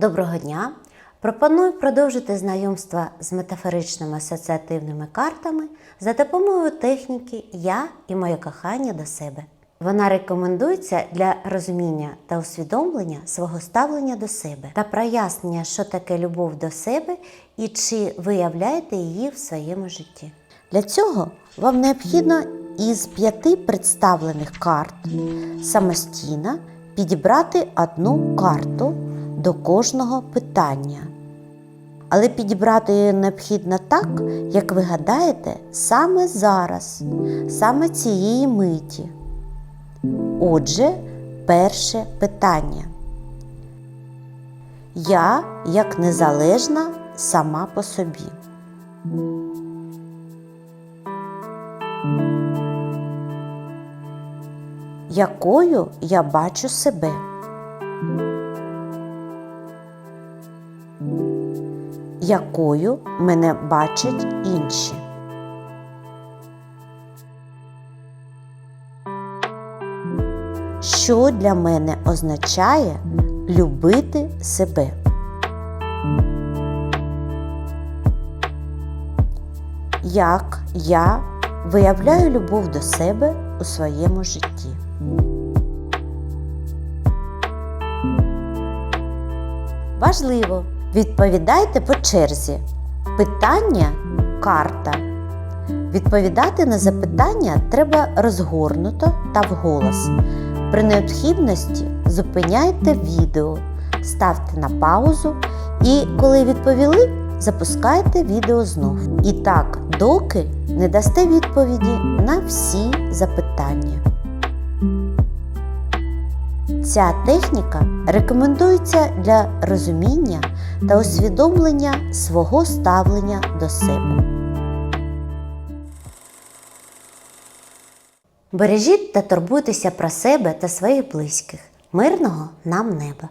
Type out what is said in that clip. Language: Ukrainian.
Доброго дня! Пропоную продовжити знайомство з метафоричними асоціативними картами за допомогою техніки Я і моє кохання до себе. Вона рекомендується для розуміння та усвідомлення свого ставлення до себе та прояснення, що таке любов до себе і чи виявляєте її в своєму житті. Для цього вам необхідно із п'яти представлених карт самостійно підібрати одну карту до кожного питання. Але підібрати необхідно так, як ви гадаєте, саме зараз, саме цієї миті. Отже, перше питання. Я як незалежна сама по собі. Якою я бачу себе? Якою мене бачать інші? Що для мене означає любити себе? Як я виявляю любов до себе у своєму житті? Важливо, відповідайте по черзі. Питання карта. Відповідати на запитання треба розгорнуто та вголос. При необхідності зупиняйте відео, ставте на паузу і, коли відповіли, запускайте відео знов. І так, доки не дасте відповіді на всі запитання. Ця техніка рекомендується для розуміння та усвідомлення свого ставлення до себе. Бережіть та турбуйтеся про себе та своїх близьких. Мирного нам неба!